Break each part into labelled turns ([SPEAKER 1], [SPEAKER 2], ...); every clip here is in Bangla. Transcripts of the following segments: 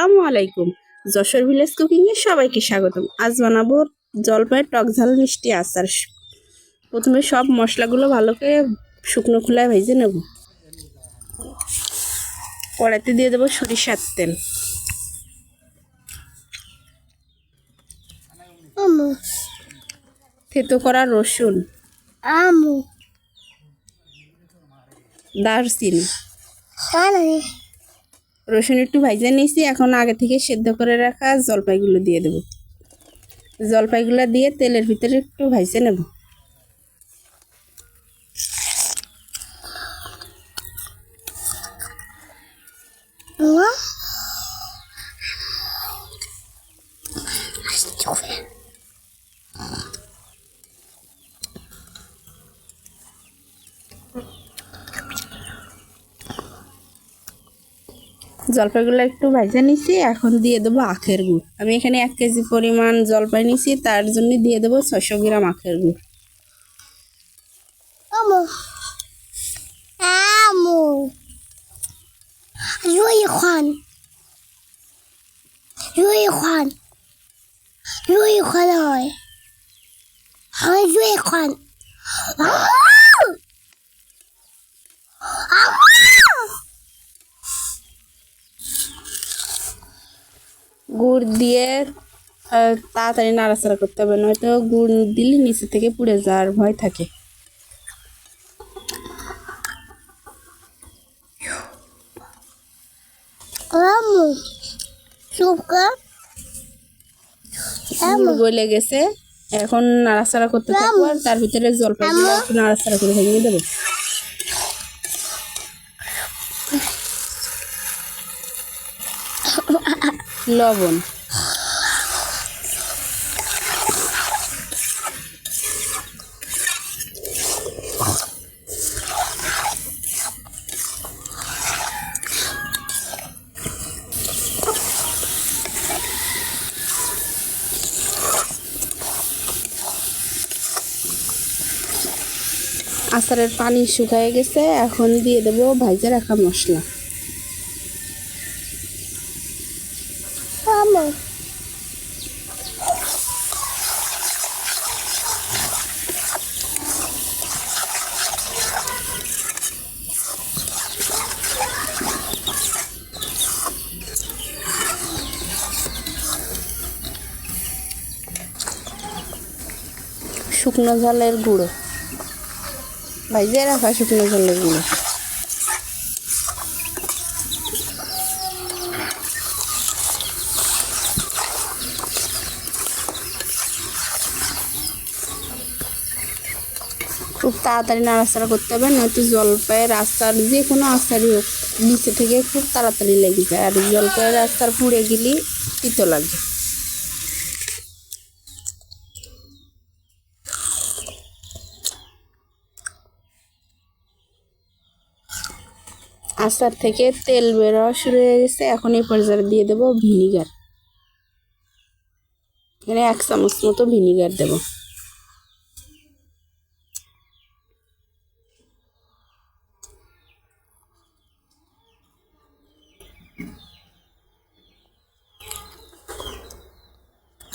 [SPEAKER 1] আসসালামু আলাইকুম। যশোর ভিলেজ কুকিংয়ে সবাইকে স্বাগতম। আজ বানাবো জলপাই টক ঝাল মিষ্টি আচার। প্রথমে সব মশলাগুলো ভালো করে শুকনো খোলায় ভেজে নেব। কড়াইতে দিয়ে দেবো সরিষার তেল। থেতো করা রসুন। দারচিনি। রসুন একটু ভাইজে নিয়েছি, এখন আগে থেকে সেদ্ধ করে রাখা জলপাইগুলো দিয়ে দেব। জলপাইগুলো দিয়ে তেলের ভিতরে একটু ভাইজে নেব। জলপাইগুলো একটু ভাজা নিছি, এখন দিয়ে দেবো আখের গুড়। আমি এখানে এক কেজি পরিমাণ জলপাই নিছি, তার জন্য দিয়ে দেবো ছশো গ্রাম আখের গুড়।
[SPEAKER 2] হয়। হয়
[SPEAKER 1] গুড় দিয়ে তাড়াতাড়ি নাড়াচাড়া করতে হবে নয়তো গুড় দিলে নিচে থেকে পুড়ে যাওয়ার ভয় থাকে। গলে গেছে এখন নাড়াচাড়া করতে থাকব আর তার ভিতরে জলপাইগুলো একটু নাড়াচাড়া করে ভেঙে দেবো। লবণ। আচারের পানি শুকায় গেছে এখন দিয়ে দেবো ভাইজে রাখা মশলা
[SPEAKER 2] আমু
[SPEAKER 1] শুকনো ঝালের গুঁড়ো। ভাইজে রাখা শুকনো ঝালের গুঁড়ো। খুব তাড়াতাড়ি নাড়াচাড়া করতে হবে, নয়তো জলপাইয়ের আচার, যে কোনো আচারই হোক, নিচে থেকে খুব তাড়াতাড়ি লেগে যায়। আর জলপাইয়ের আচার পুড়ে গেলে তিতো লাগে। আচার থেকে তেল বেরোয়া শুরু হয়ে গেছে। এখন এই পর্যায়ে দিয়ে দেবো ভিনিগার। এখানে এক চামচ মতো ভিনিগার দেবো।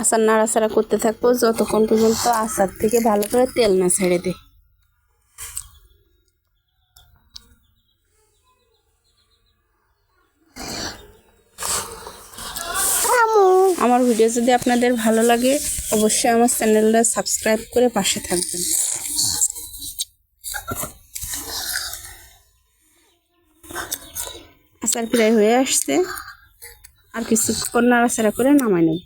[SPEAKER 1] আচার নাড়াচাড়া করতে থাকব। যতক্ষণ পর্যন্ত আচার থেকে ভালো করে তেল না ছেড়ে দেয়
[SPEAKER 2] আমু
[SPEAKER 1] আমার ভিডিও যদি আপনাদের ভালো লাগে, অবশ্যই আমার চ্যানেলটা সাবস্ক্রাইব করে পাশে থাকবেন। আচার প্রায় হয়ে আসছে। আর কিছুক্ষণ নাড়াচাড়া করে নামাই নেব।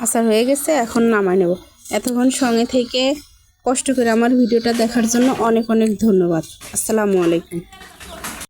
[SPEAKER 1] আচার হয়ে গেছে, এখন নামাই নেব। এতক্ষণ সঙ্গে থেকে কষ্ট করে আমার ভিডিওটা দেখার জন্য অনেক অনেক ধন্যবাদ। আসসালামু আলাইকুম।